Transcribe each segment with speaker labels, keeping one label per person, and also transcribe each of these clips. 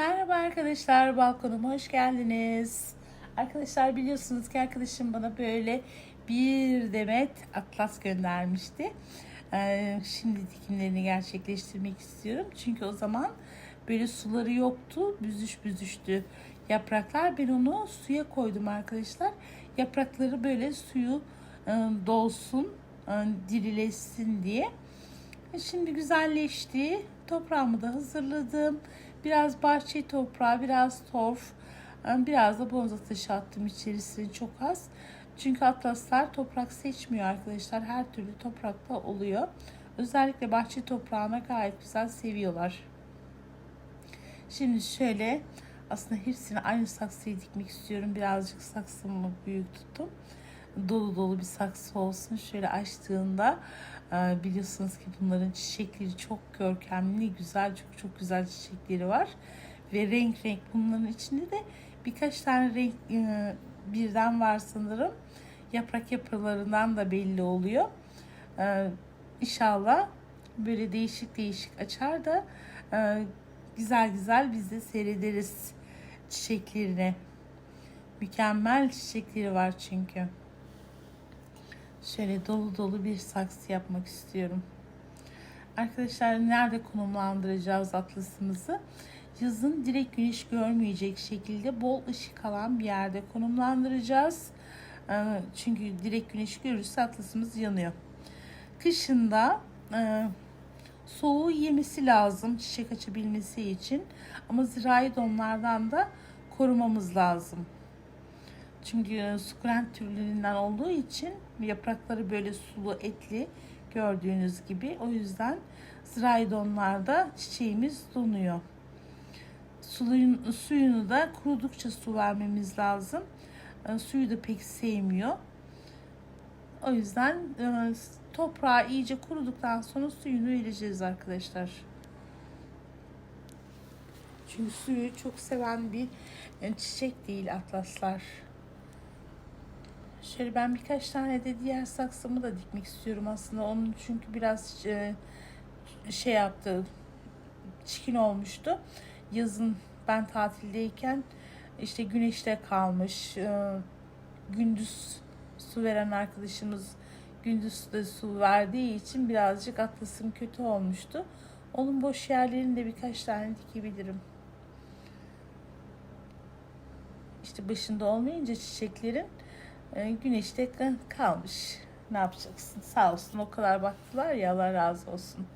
Speaker 1: Merhaba arkadaşlar, balkonuma hoş geldiniz. Arkadaşlar biliyorsunuz ki arkadaşım bana böyle bir demet atlas göndermişti. Ee, şimdi dikimlerini gerçekleştirmek istiyorum. Çünkü o zaman böyle suları yoktu, büzüş büzüştü yapraklar. Ben onu suya koydum arkadaşlar. Yaprakları böyle suyu e, dolsun, e, dirileşsin diye. Şimdi güzelleşti. Toprağımı da hazırladım. Biraz bahçe toprağı, biraz torf, biraz da bonza taşı attım içerisine çok az. Çünkü atlaslar toprak seçmiyor arkadaşlar. Her türlü toprakta oluyor. Özellikle bahçe toprağına gayet güzel seviyorlar. Şimdi şöyle aslında hepsini aynı saksıya dikmek istiyorum. Birazcık saksımı büyük tuttum. Dolu dolu bir saksı olsun. Şöyle açtığında e, biliyorsunuz ki bunların çiçekleri çok görkemli, güzel, çok çok güzel çiçekleri var. Ve renk renk bunların içinde de birkaç tane renk e, birden var sanırım. Yaprak yapılarından da belli oluyor. E, inşallah böyle değişik değişik açar da güzel güzel biz de seyrederiz çiçeklerini. Mükemmel çiçekleri var çünkü. Şöyle dolu dolu bir saksı yapmak istiyorum. Arkadaşlar nerede konumlandıracağız atlasımızı? Yazın direkt güneş görmeyecek şekilde bol ışık alan bir yerde konumlandıracağız. Ee, çünkü direkt güneş görürse atlasımız yanıyor. Kışında e, soğuğu yemesi lazım çiçek açabilmesi için. Ama zirai donlardan da korumamız lazım. Çünkü sukulent türlerinden olduğu için yaprakları böyle sulu etli gördüğünüz gibi. O yüzden ziraydonlarda çiçeğimiz donuyor. Suyun, suyunu da kurudukça su vermemiz lazım. E, suyu da pek sevmiyor. O yüzden e, toprağı iyice kuruduktan sonra suyunu vereceğiz arkadaşlar. Çünkü suyu çok seven bir e, çiçek değil atlaslar. Şöyle ben birkaç tane de diğer saksımı da dikmek istiyorum aslında. Onun çünkü biraz e, şey yaptı. Çikin olmuştu. Yazın ben tatildeyken işte güneşte kalmış. E, gündüz su veren arkadaşımız gündüz de su verdiği için birazcık atlasım kötü olmuştu. Onun boş yerlerini de birkaç tane dikebilirim. İşte başında olmayınca çiçeklerin güneşte kalmış. Ne yapacaksın? Sağ olsun o kadar baktılar ya Allah razı olsun.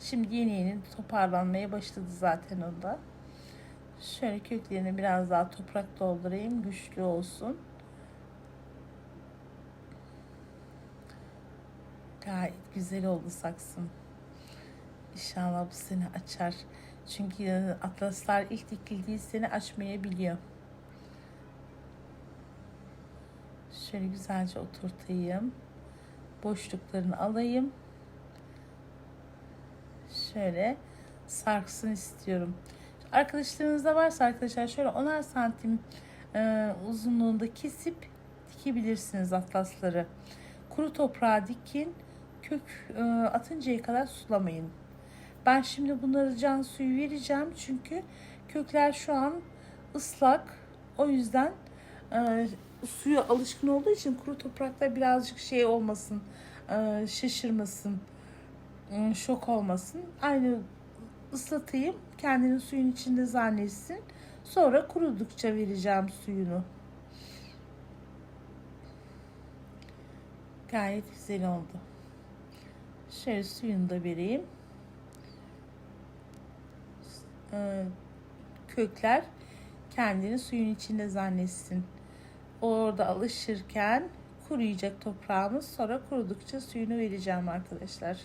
Speaker 1: Şimdi yeni yeni toparlanmaya başladı zaten o da. Şöyle köklerini biraz daha toprak doldurayım. Güçlü olsun. Gayet güzel oldu saksım. İnşallah bu sene açar. Çünkü atlaslar ilk dikildiği sene açmayabiliyor. Şöyle güzelce oturtayım. Boşluklarını alayım. Şöyle sarksın istiyorum. Arkadaşlarınızda varsa arkadaşlar şöyle 10'ar santim e, uzunluğunda kesip dikebilirsiniz atlasları. Kuru toprağa dikin. Kök e, atıncaya kadar sulamayın. Ben şimdi bunları can suyu vereceğim. Çünkü kökler şu an ıslak. O yüzden e, suya alışkın olduğu için kuru toprakta birazcık şey olmasın, e, şaşırmasın, e, şok olmasın. Aynı ıslatayım, kendini suyun içinde zannetsin. Sonra kurudukça vereceğim suyunu. Gayet güzel oldu. Şöyle suyunu da vereyim. Ee, kökler kendini suyun içinde zannetsin. Orada alışırken kuruyacak toprağımız. Sonra kurudukça suyunu vereceğim arkadaşlar.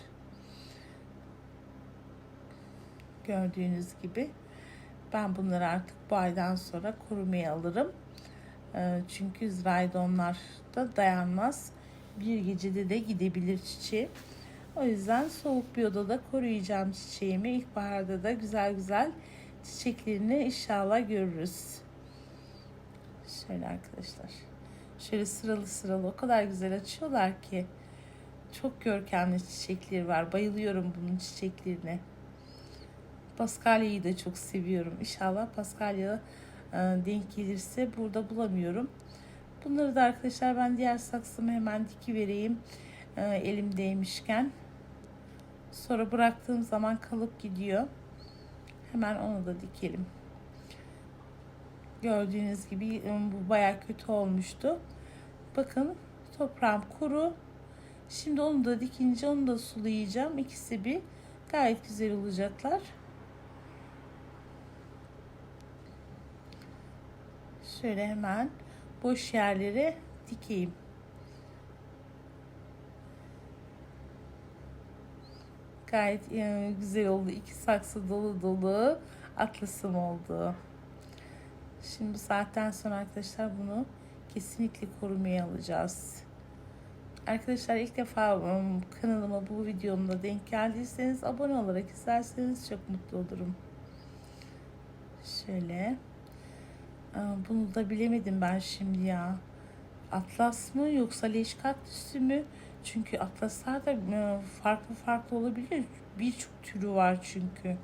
Speaker 1: Gördüğünüz gibi ben bunları artık bu aydan sonra kurumaya alırım. Ee, çünkü zraydonlar da dayanmaz. Bir gecede de gidebilir çiçeği. O yüzden soğuk bir odada koruyacağım çiçeğimi. İlkbaharda da güzel güzel çiçeklerini inşallah görürüz. Şöyle arkadaşlar. Şöyle sıralı sıralı o kadar güzel açıyorlar ki. Çok görkemli çiçekleri var. Bayılıyorum bunun çiçeklerine. Paskalya'yı da çok seviyorum. İnşallah Paskalya e, denk gelirse burada bulamıyorum. Bunları da arkadaşlar ben diğer saksımı hemen diki vereyim e, elimdeymişken. Sonra bıraktığım zaman kalıp gidiyor. Hemen onu da dikelim. Gördüğünüz gibi e, bu baya kötü olmuştu. Bakın toprağım kuru. Şimdi onu da dikince onu da sulayacağım. İkisi bir gayet güzel olacaklar. Şöyle hemen boş yerlere dikeyim. Gayet e, güzel oldu. İki saksı dolu dolu atlasım oldu. Şimdi bu saatten sonra arkadaşlar bunu kesinlikle korumaya alacağız. Arkadaşlar ilk defa um, kanalıma bu videomda denk geldiyseniz abone olarak izlerseniz çok mutlu olurum. Şöyle. Bunu da bilemedim ben şimdi ya. Atlas mı yoksa leş kaktüsü mü? Çünkü atlaslar da e, farklı farklı olabilir. Birçok türü var çünkü.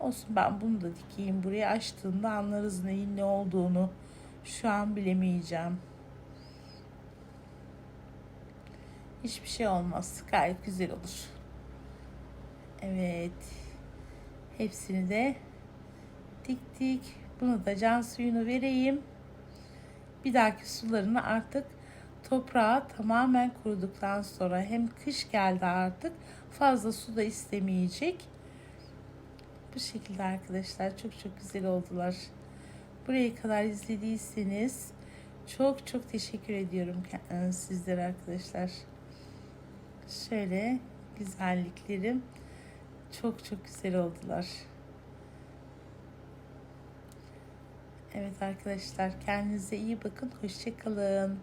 Speaker 1: Olsun ben bunu da dikeyim. Buraya açtığında anlarız neyin ne olduğunu. Şu an bilemeyeceğim. Hiçbir şey olmaz. Gayet güzel olur. Evet. Hepsini de diktik. Bunu da can suyunu vereyim. Bir dahaki sularını artık toprağa tamamen kuruduktan sonra hem kış geldi artık fazla su da istemeyecek. Bu şekilde arkadaşlar çok çok güzel oldular. Buraya kadar izlediyseniz çok çok teşekkür ediyorum ke- sizlere arkadaşlar. Şöyle güzelliklerim çok çok güzel oldular. Evet arkadaşlar kendinize iyi bakın. Hoşçakalın.